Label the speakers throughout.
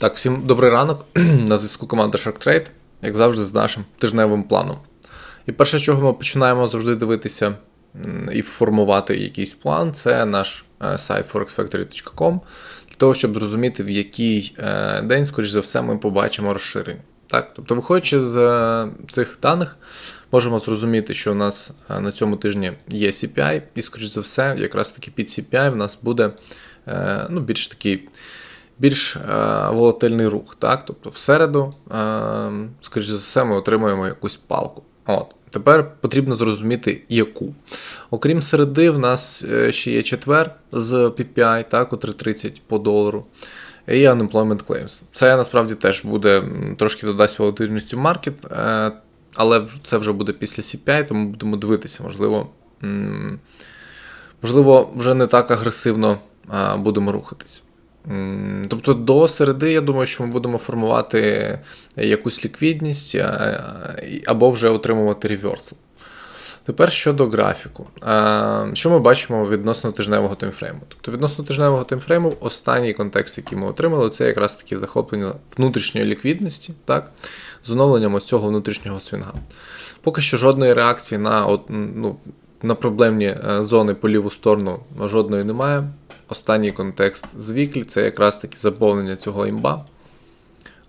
Speaker 1: Так, всім добрий ранок. На зв'язку команда Shark Trade, як завжди, з нашим тижневим планом. І перше, чого ми починаємо завжди дивитися і формувати якийсь план, це наш е, сайт forexfactory.com, для того, щоб зрозуміти, в який е, день, скоріш за все, ми побачимо розширення. Так? Тобто, виходячи з е, цих даних, можемо зрозуміти, що у нас на цьому тижні є CPI, і, скоріш за все, якраз таки під CPI в нас буде ну, більш такий більш е, волатильний рух. Так? Тобто в середу, е, скоріш за все, ми отримуємо якусь палку. От. Тепер потрібно зрозуміти, яку. Окрім середи, в нас е, ще є четвер з PPI, так, у 3.30 по долару. І Unemployment Claims. Це насправді теж буде трошки додасть волатильності в маркет, але це вже буде після CPI, тому будемо дивитися, можливо, можливо, вже не так агресивно будемо рухатись. Тобто до середи, я думаю, що ми будемо формувати якусь ліквідність або вже отримувати реверсал. Тепер щодо графіку. Е, Що ми бачимо відносно тижневого таймфрейму? Тобто відносно тижневого таймфрейму, останній контекст, який ми отримали, це якраз таки захоплення внутрішньої ліквідності, так, з оновленням ось цього внутрішнього свінга. Поки що жодної реакції на, ну, на проблемні е, зони по ліву сторону жодної немає. Останній контекст з віклі це якраз таки заповнення цього імба.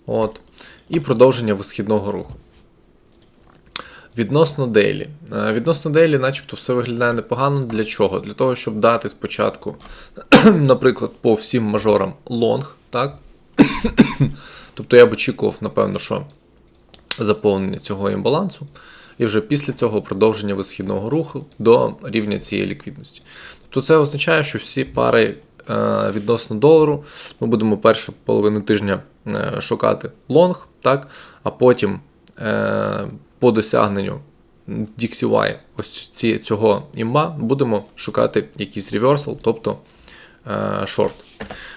Speaker 1: От. І продовження висхідного руху. Відносно Дейлі. Відносно Дейлі, начебто, все виглядає непогано. Для чого? Для того, щоб дати спочатку, наприклад, по всім мажорам лонг, так? тобто я б очікував, напевно, що заповнення цього імбалансу, і вже після цього продовження висхідного руху до рівня цієї ліквідності. Тобто це означає, що всі пари е, відносно долару ми будемо першу половину тижня е, шукати лонг, так? а потім е, по досягненню DXY ось ці, цього імба будемо шукати якийсь реверсал, тобто шорт.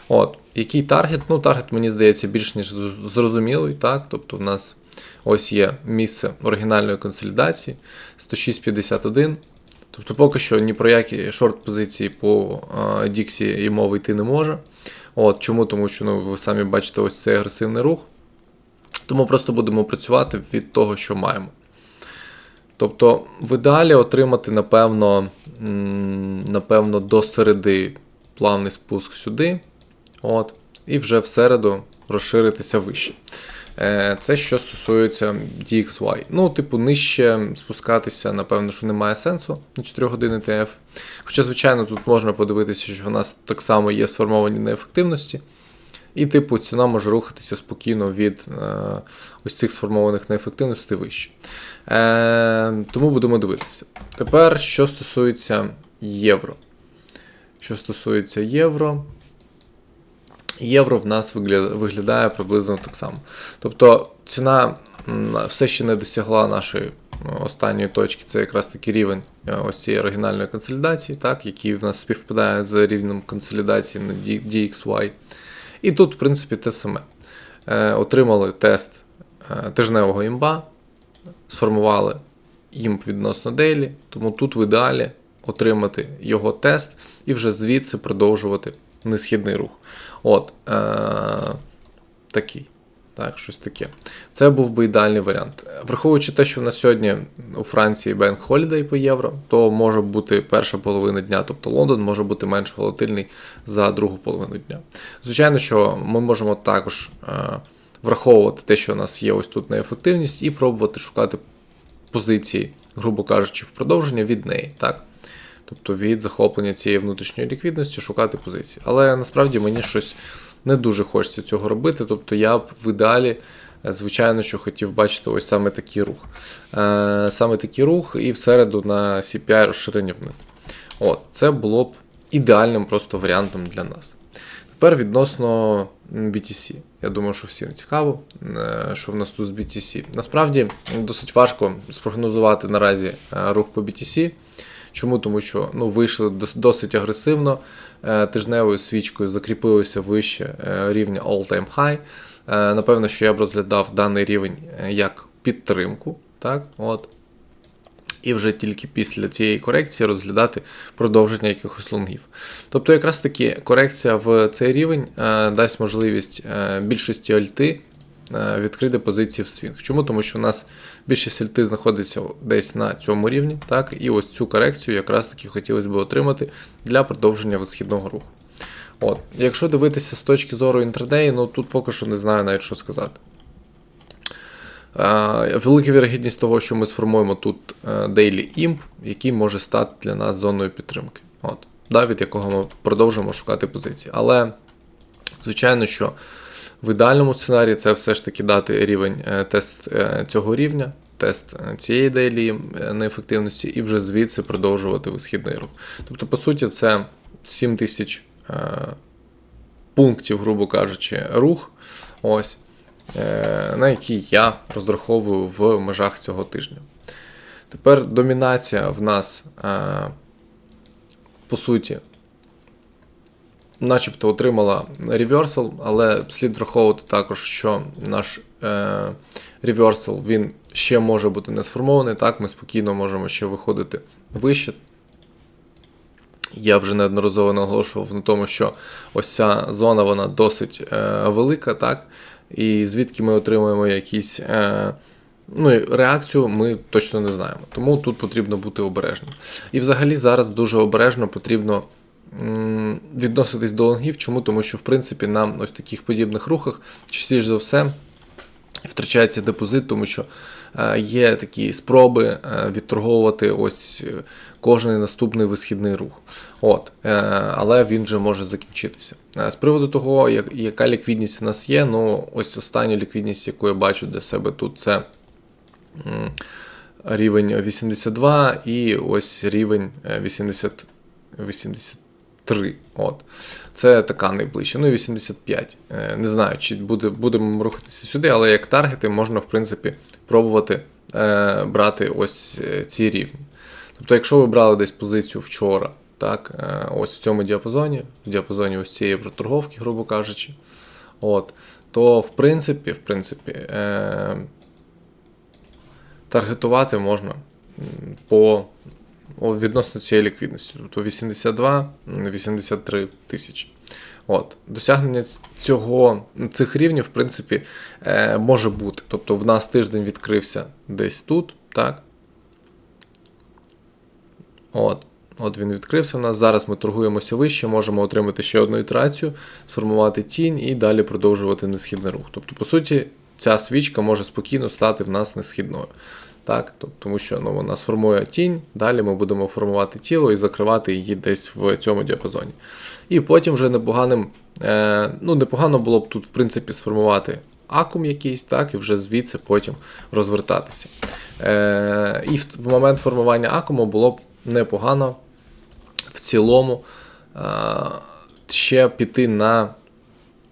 Speaker 1: От, який таргет? Ну, таргет, мені здається, більш ніж зрозумілий, так? Тобто в нас ось є місце оригінальної консолідації 106.51. Тобто поки що ні про які шорт-позиції по Діксі і мови йти не може. От, чому? Тому що ну, ви самі бачите ось цей агресивний рух. Тому просто будемо працювати від того, що маємо. Тобто, в ідеалі отримати, напевно, напевно, до середи плавний спуск сюди. От, і вже в середу розширитися вище. Е, Це що стосується DXY. Ну, типу, нижче спускатися, напевно, що немає сенсу на 4 години ТФ. Хоча, звичайно, тут можна подивитися, що в нас так само є сформовані неефективності. І, типу, ціна може рухатися спокійно від е, ось цих сформованих неефективностей вище. Е, тому будемо дивитися. Тепер, що стосується євро. Що стосується євро, євро в нас виглядає приблизно так само. Тобто ціна все ще не досягла нашої останньої точки, це якраз таки рівень е, ось цієї оригінальної консолідації, так, який в нас співпадає з рівнем консолідації на DXY. І тут, в принципі, те саме. Е, отримали тест е, тижневого імба, сформували імб відносно дейлі, тому тут в ідеалі отримати його тест і вже звідси продовжувати несхідний рух. От е, такий. Так, щось таке. Це був би ідеальний варіант. Враховуючи те, що в нас сьогодні у Франції Bank Holiday по євро, то може бути перша половина дня, тобто Лондон може бути менш волатильний за другу половину дня. Звичайно, що ми можемо також е, враховувати те, що у нас є ось тут неефективність, і пробувати шукати позиції, грубо кажучи, в продовження від неї. так? Тобто від захоплення цієї внутрішньої ліквідності шукати позиції. Але насправді мені щось не дуже хочеться цього робити. Тобто я б в ідеалі, е, звичайно, що хотів бачити ось саме такий рух. Е, саме такий рух, і в середу на CPI розширення вниз. От, це було б ідеальним просто варіантом для нас. Тепер відносно BTC. Я думаю, що всім цікаво, е, що в нас тут з BTC. Насправді досить важко спрогнозувати наразі рух по BTC. Чому? Тому що ну, вийшли досить агресивно, е, тижневою свічкою закріпилися вище е, рівня all-time high. Е, Напевно, що я б розглядав даний рівень як підтримку. Так? От. І вже тільки після цієї корекції розглядати продовження якихось лонгів. Тобто, якраз таки корекція в цей рівень дасть можливість більшості альти відкрити позиції в свінг. Чому? Тому що у нас більшість альти знаходиться десь на цьому рівні, так, і ось цю корекцію якраз таки хотілося б отримати для продовження висхідного руху. От. Якщо дивитися з точки зору інтрадею, ну тут поки що не знаю навіть що сказати. Е, Велика вірогідність того, що ми сформуємо тут е, Daily Imp, який може стати для нас зоною підтримки, От. Да, від якого ми продовжимо шукати позиції. Але, звичайно, що в ідеальному сценарії це все ж таки дати рівень е, тест е, цього рівня, тест е, цієї дейлі неефективності, і вже звідси продовжувати висхідний рух. Тобто, по суті, це 7 тисяч е, пунктів, грубо кажучи, рух. Ось. На який я розраховую в межах цього тижня. Тепер домінація в нас, по суті, начебто отримала реверсал, але слід враховувати також, що наш реверсал він ще може бути не сформований. Так, ми спокійно можемо ще виходити вище. Я вже неодноразово наголошував на тому, що ось ця зона вона досить е, велика, так? І звідки ми отримуємо якісь е, ну, реакцію, ми точно не знаємо. Тому тут потрібно бути обережним. І взагалі зараз дуже обережно потрібно відноситись до лонгів. Чому? Тому що, в принципі, нам ось таких подібних рухах частіше за все втрачається депозит, тому що е, є такі спроби е, відторговувати ось е, кожен наступний висхідний рух. От, Але він же може закінчитися. З приводу того, яка ліквідність у нас є, ну ось остання ліквідність, яку я бачу для себе тут, це рівень 82 і ось рівень е, 80, 83. От. Це така найближча. Ну і 85. Е, Не знаю, чи буде, будемо рухатися сюди, але як таргети можна, в принципі, пробувати е, брати ось е, ці рівні. Тобто, якщо ви брали десь позицію вчора, так, е, ось в цьому діапазоні, в діапазоні ось цієї проторговки, грубо кажучи, от, то в принципі, в принципі, е, таргетувати можна по відносно цієї ліквідності. Тобто 82-83 тисячі. От. Досягнення цього, цих рівнів, в принципі, е, може бути. Тобто в нас тиждень відкрився десь тут, так? От. От він відкрився у нас. Зараз ми торгуємося вище, можемо отримати ще одну ітерацію, сформувати тінь і далі продовжувати несхідний рух. Тобто, по суті, ця свічка може спокійно стати в нас несхідною. Так? Тому що ну, вона сформує тінь, далі ми будемо формувати тіло і закривати її десь в цьому діапазоні. І потім вже непоганим, е, ну, непогано було б тут, в принципі, сформувати акум якийсь, так, і вже звідси потім розвертатися. Е, І в, в момент формування акуму було б непогано в цілому е, ще піти на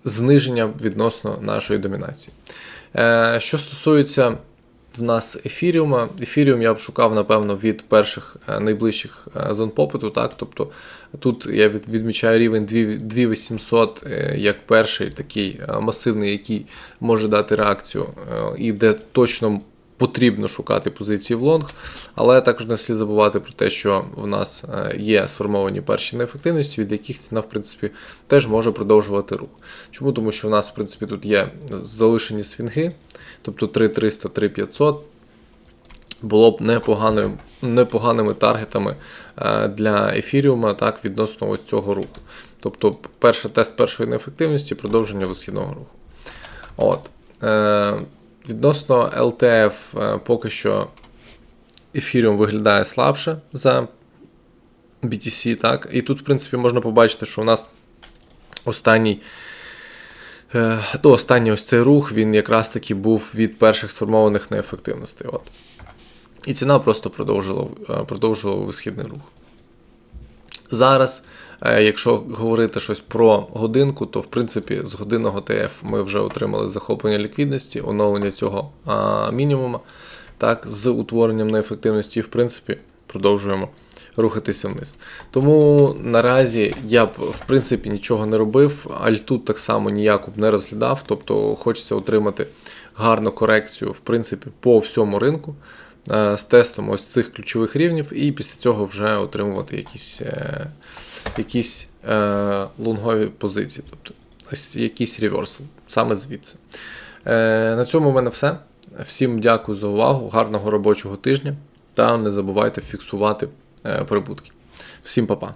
Speaker 1: зниження відносно нашої домінації. Е, Що стосується в нас ефіріума, ефіріум я б шукав, напевно, від перших е, найближчих е, зон попиту. Так? Тобто тут я відмічаю рівень 2800 е, як перший такий масивний, який може дати реакцію, і де точно потрібно шукати позиції в лонг, але також не слід забувати про те, що в нас е, є сформовані перші неефективності, від яких ціна, в принципі, теж може продовжувати рух. Чому? Тому що в нас, в принципі, тут є залишені свінги, тобто 3300, 3500. Було б непоганим, непоганими таргетами е, для ефіріума так, відносно ось цього руху. Тобто, перший тест першої неефективності, продовження висхідного руху. От. Відносно LTF е, поки що Ethereum виглядає слабше за BTC, так? І тут, в принципі, можна побачити, що у нас останній. е, То останній ось цей рух, він якраз таки був від перших сформованих неефективностей. От. І ціна просто продовжила, е, продовжувала висхідний рух. Зараз, е, якщо говорити щось про годинку, то в принципі з годинного ТФ ми вже отримали захоплення ліквідності, оновлення цього а, мінімума, так, з утворенням неефективності, в принципі продовжуємо рухатися вниз. Тому наразі я б в принципі нічого не робив, альту так само ніяку б не розглядав, тобто хочеться отримати гарну корекцію в принципі по всьому ринку. Е, з тестом ось цих ключових рівнів, і після цього вже отримувати якісь, е, якісь е, лонгові позиції, тобто якийсь реверсал, саме звідси. На цьому в мене все. Всім дякую за увагу, гарного робочого тижня та не забувайте фіксувати прибутки. Всім па-па.